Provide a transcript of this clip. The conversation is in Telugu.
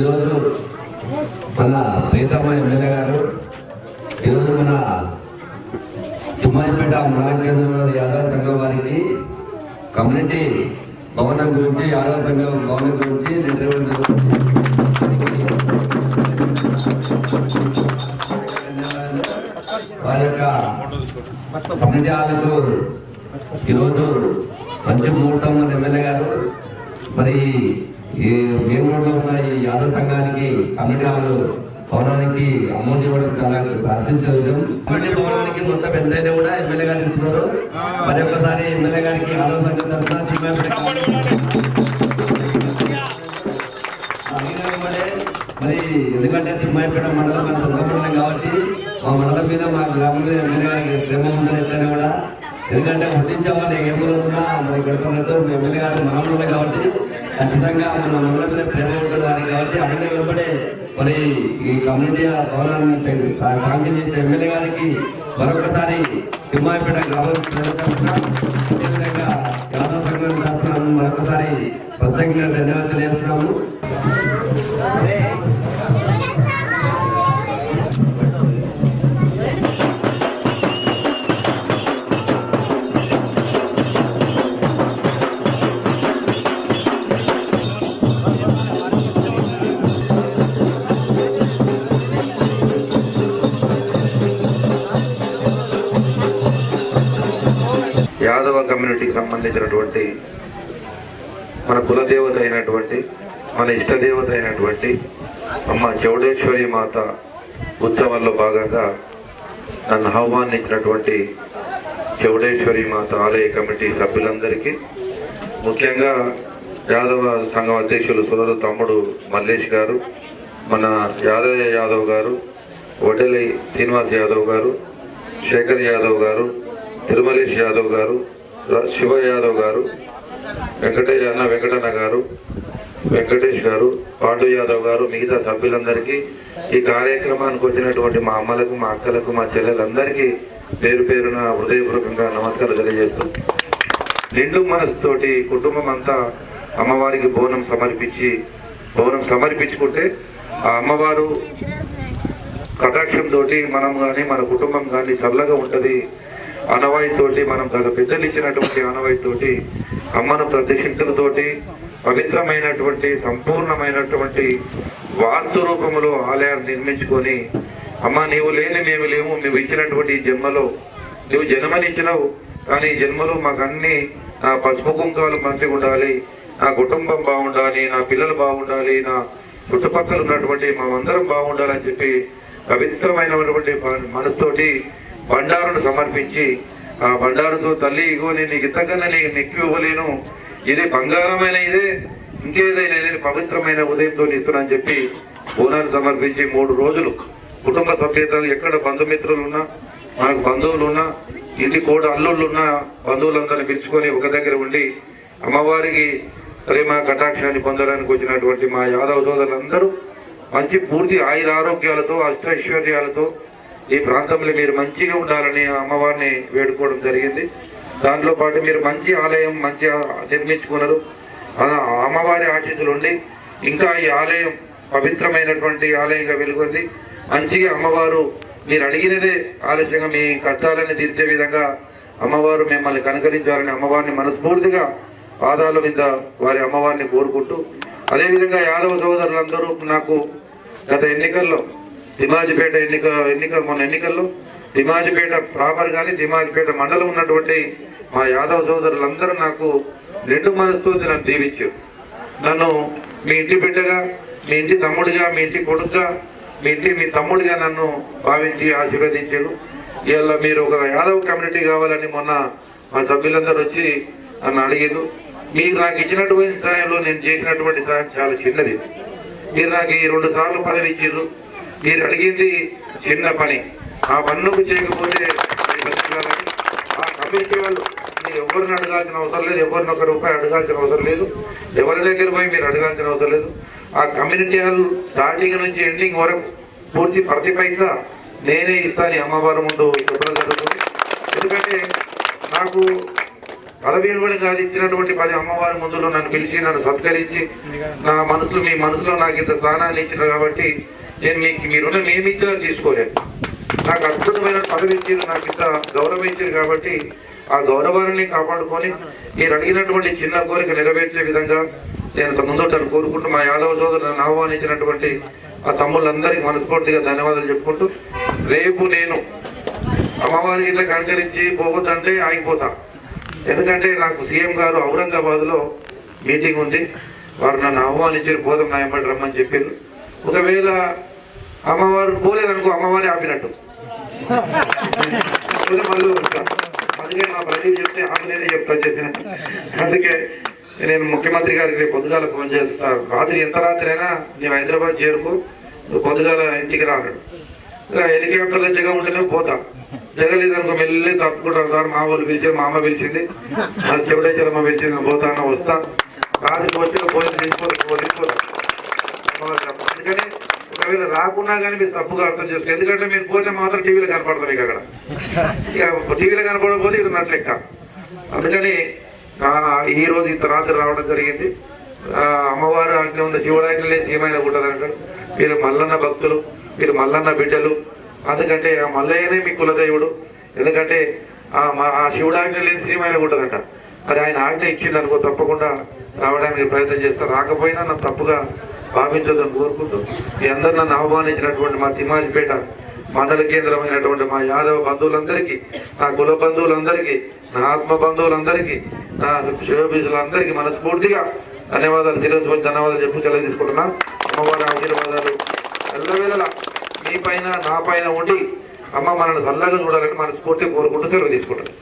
ఈరోజు మన ప్రీతమ్మ ఎమ్మెల్యే గారు ఈరోజు మన తుమ్మాయిపేట మహాకేంద్రంలో యాదవ సంఘం వారికి కమ్యూనిటీ భవనం గురించి యాదవ సంఘం భవనం గురించి వారి యొక్క కమ్యూనిటీ హాలకు ఈరోజు మంచి ఎమ్మెల్యే గారు మరి ఈ వేమూరులో ఉన్న ఈ యాదవ సంఘానికి కమ్యూనిటీ భవనానికి అమౌంట్ ఇవ్వడం చాలా హర్షించే కమిటీ భవనానికి మొత్తం పెద్ద కూడా ఎమ్మెల్యే గారు ఇస్తున్నారు. మరి ఒక్కసారి ఎమ్మెల్యే గారికి యాదవ సంఘం తరఫున మరి ఎందుకంటే తిమ్మాయిపేట మండలం మన సొంతం కాబట్టి మా మండలం మీద మా గ్రామం మీద ఎమ్మెల్యే గారికి ప్రేమ ఉంటుంది ఎట్లయినా కూడా ఎందుకంటే ముట్టించామని ఏ ఊరు ఉన్నా మరి గడపడంతో ఎమ్మెల్యే గారు మనములు కాబట్టి ఖచ్చితంగా మన మండలం ప్రేమ ఉంటుంది కాబట్టి అడిగిన వెంబడే మరి ఈ కమ్యూనిటీ భవనాన్ని కాంక్ష చేసిన ఎమ్మెల్యే గారికి మరొకసారి హిమాయపేట గ్రామం ప్రజల అదేవిధంగా యాదవ సంఘం తరఫున మరొకసారి ప్రత్యేకంగా ధన్యవాదాలు చేస్తున్నాము కమ్యూనిటీకి సంబంధించినటువంటి మన కులదేవత అయినటువంటి మన ఇష్టదేవత అయినటువంటి అమ్మ చౌడేశ్వరి మాత ఉత్సవాల్లో భాగంగా నన్ను ఆహ్వానించినటువంటి చౌడేశ్వరి మాత ఆలయ కమిటీ సభ్యులందరికీ ముఖ్యంగా యాదవ సంఘం అధ్యక్షులు సోదరు తమ్ముడు మల్లేష్ గారు మన యాదయ్య యాదవ్ గారు వడలి శ్రీనివాస్ యాదవ్ గారు శేఖర్ యాదవ్ గారు తిరుమలేష్ యాదవ్ గారు శివ యాదవ్ గారు వెంకటయ్య అన్న వెంకటన్న గారు వెంకటేష్ గారు పాండు యాదవ్ గారు మిగతా సభ్యులందరికీ ఈ కార్యక్రమానికి వచ్చినటువంటి మా అమ్మలకు మా అక్కలకు మా చెల్లెలందరికీ పేరు పేరున హృదయపూర్వకంగా నమస్కారం తెలియజేస్తూ నిండు మనసుతోటి కుటుంబం అంతా అమ్మవారికి బోనం సమర్పించి బోనం సమర్పించుకుంటే ఆ అమ్మవారు కటాక్షంతో మనం కానీ మన కుటుంబం కానీ చల్లగా ఉంటుంది. అనవాయితోటి మనం గత పెద్దలు ఇచ్చినటువంటి ఆనవాయితోటి అమ్మను ప్రతిష్ఠితులతోటి పవిత్రమైనటువంటి సంపూర్ణమైనటువంటి వాస్తు రూపంలో ఆలయాన్ని నిర్మించుకొని అమ్మ నీవు లేని మేము లేము నువ్వు ఇచ్చినటువంటి ఈ జన్మలో నువ్వు జన్మనిచ్చినావు కానీ జన్మలో మాకు అన్ని నా పసుపు కుంకాలు మంచిగా ఉండాలి నా కుటుంబం బాగుండాలి నా పిల్లలు బాగుండాలి నా చుట్టుపక్కల ఉన్నటువంటి మేమందరం బాగుండాలని చెప్పి పవిత్రమైనటువంటి మనసుతోటి బండారును సమర్పించి ఆ బండారుతో తల్లి ఇగో నేను నీకు ఇంతకన్నా నీకు నెక్కి ఇవ్వలేను. ఇది బంగారమైన ఇదే. ఇంకేదైనా నేను పవిత్రమైన ఉదయంతో ఇస్తున్నానని చెప్పి బోనాలు సమర్పించి మూడు రోజులు కుటుంబ సభ్యతలు ఎక్కడ బంధుమిత్రులు ఉన్నా మనకు బంధువులు ఉన్నా ఇంటి కోడ అల్లుళ్ళు ఉన్న బంధువులందరినీ పిలుచుకొని ఒక దగ్గర ఉండి అమ్మవారికి ప్రేమ కటాక్షాన్ని పొందడానికి వచ్చినటువంటి మా యాదవ సోదరులందరూ మంచి పూర్తి ఆయుర ఆరోగ్యాలతో అష్టైశ్వర్యాలతో ఈ ప్రాంతంలో మీరు మంచిగా ఉండాలని అమ్మవారిని వేడుకోవడం జరిగింది. దాంట్లో పాటు మీరు మంచి ఆలయం మంచిగా నిర్మించుకున్నారు. అమ్మవారి ఆశీస్సులు ఉండి ఇంకా ఈ ఆలయం పవిత్రమైనటువంటి ఆలయంగా వెలుగొంది. మంచిగా అమ్మవారు మీరు అడిగినదే ఆలస్యంగా మీ కష్టాలని తీర్చే విధంగా అమ్మవారు మిమ్మల్ని కనుకరించాలని అమ్మవారిని మనస్ఫూర్తిగా పాదాల మీద వారి అమ్మవారిని కోరుకుంటూ అదేవిధంగా యాదవ సోదరులందరూ నాకు గత ఎన్నికల్లో తిమాజిపేట ఎన్నిక ఎన్నిక మొన్న ఎన్నికల్లో తిమాజిపేట ప్రాపర్ కానీ తిమాజిపేట మండలం ఉన్నటువంటి మా యాదవ సోదరులందరూ నాకు నిండు మనసుతో నన్ను దీవించారు. నన్ను మీ ఇంటి బిడ్డగా మీ ఇంటి తమ్ముడిగా మీ ఇంటి కొడుకుగా మీ ఇంటి మీ తమ్ముడిగా నన్ను భావించి ఆశీర్వదించారు. ఇవాళ మీరు ఒక యాదవ్ కమ్యూనిటీ కావాలని మొన్న మా సభ్యులందరూ వచ్చి నన్ను అడిగారు. మీరు నాకు ఇచ్చినటువంటి సాయంలో నేను చేసినటువంటి సాయం చాలా చిన్నది. మీరు నాకు ఈ రెండు సార్లు పదవి ఇచ్చారు. మీరు అడిగింది చిన్న పని. ఆ పన్నుకు చేయకపోతే ఆ కమ్యూనిటీ వాళ్ళు మీరు ఎవరిని అడగాల్సిన అవసరం లేదు ఎవరిని ఒక రూపాయి అడగాల్సిన అవసరం లేదు ఎవరి దగ్గర పోయి మీరు అడగాల్సిన అవసరం లేదు. ఆ కమ్యూనిటీ హాల్ స్టార్టింగ్ నుంచి ఎండింగ్ వరకు పూర్తి ప్రతి పైసా నేనే ఇస్తాను ఈ అమ్మవారి ముందు చెప్పడం జరుగుతుంది ఎందుకంటే నాకు పదవి కాదు ఇచ్చినటువంటి పది అమ్మవారి ముందులో నన్ను పిలిచి నన్ను సత్కరించి నా మనసులో మీ మనసులో నాకు ఇంత స్థానాన్ని ఇచ్చిన కాబట్టి నేను మీకు మీ రుణం ఏమి ఇచ్చినా తీసుకోలేదు. నాకు అద్భుతమైన పదవి ఇచ్చారు నాకు ఇంత గౌరవం ఇచ్చారు కాబట్టి ఆ గౌరవాన్ని కాపాడుకొని మీరు అడిగినటువంటి చిన్న కోరిక నెరవేర్చే విధంగా నేను ఇంత ముందు కోరుకుంటూ మా యాదవ సోదరులను ఆహ్వానించినటువంటి ఆ తమ్ముళ్ళందరికీ మనస్ఫూర్తిగా ధన్యవాదాలు చెప్పుకుంటూ రేపు నేను అమ్మవారికి ఇట్లా కంకరించి పోగొద్దంటే ఆగిపోతాను ఎందుకంటే నాకు సీఎం గారు ఔరంగాబాద్లో మీటింగ్ ఉంది. వారు నన్ను ఆహ్వానించారు బోధం నా రమ్మని చెప్పారు. ఒకవేళ అమ్మవారు పోలేదనుకో అమ్మవారి ఆపినట్టు. మళ్ళీ అందుకే మా ప్రజలు చెప్తే ఆమెనే చెప్తా చెప్పిన. అందుకే నేను ముఖ్యమంత్రి గారికి రేపు పొద్దుగాల ఫోన్ చేస్తా. రాత్రి ఎంత రాత్రి అయినా నేను హైదరాబాద్ చేరుకో. నువ్వు పొద్దుగాల ఇంటికి రాను హెలికాప్టర్లో జగ ఉంటేనే పోతాం. జగలేదనుకో మెల్లి తప్పుకుంటారు సార్ మా ఊరు పిలిచే మా అమ్మ పిలిచింది. మన చెవిడే చెలమ్మ పిలిచింది నేను పోతాను వస్తా. రాత్రి వచ్చి పోయి తీసుకో అందుకని ఒకవేళ రాకున్నా కానీ మీరు తప్పుగా అర్థం చేసుకో ఎందుకంటే మీరు పోతే మాత్రం టీవీలో కనపడతాం ఇక అక్కడ. ఇక టీవీలో కనపడకపోతే ఇక్కడ నట్లెక్క అందుకని ఈ రోజు ఇంత రాత్రి రావడం జరిగింది. అమ్మవారు ఆజ్ఞ ఉంది శివరాజ్ఞలే సీమైన ఉంటారు అంటారు. మీరు మల్లన్న భక్తులు. మీరు మల్లన్న బిడ్డలు. అందుకంటే ఆ మల్లయ్యనే మీ కులదేవుడు. ఎందుకంటే ఆ మా- ఆ శివుడు ఆజ్ఞ లేని శ్రీమైన ఉంటుందంట. మరి ఆయన ఆజ్ఞ ఇచ్చింది అనుకో తప్పకుండా రావడానికి ప్రయత్నం చేస్తారు రాకపోయినా నన్ను తప్పుగా భావించదని కోరుకుంటూ మీ అందరు నన్ను ఆహ్వానించినటువంటి మా తిమాజిపేట మండల కేంద్రమైనటువంటి మా యాదవ బంధువులందరికీ నా కుల బంధువులందరికీ నా ఆత్మ బంధువులందరికీ నా శివబీజులందరికీ మనస్ఫూర్తిగా ధన్యవాదాలు. శిరస్సు ధన్యవాదాలు చెప్పు సెలవు తీసుకుంటున్నా. అమ్మవారి ఆశీర్వాదాలు. ఎల్లవేళలా నీ పైన నా పైన ఉండి అమ్మ మనల్ని చల్లగా చూడాలని మనస్ఫూర్తిగా కోరుకుంటూ సెలవు తీసుకుంటాను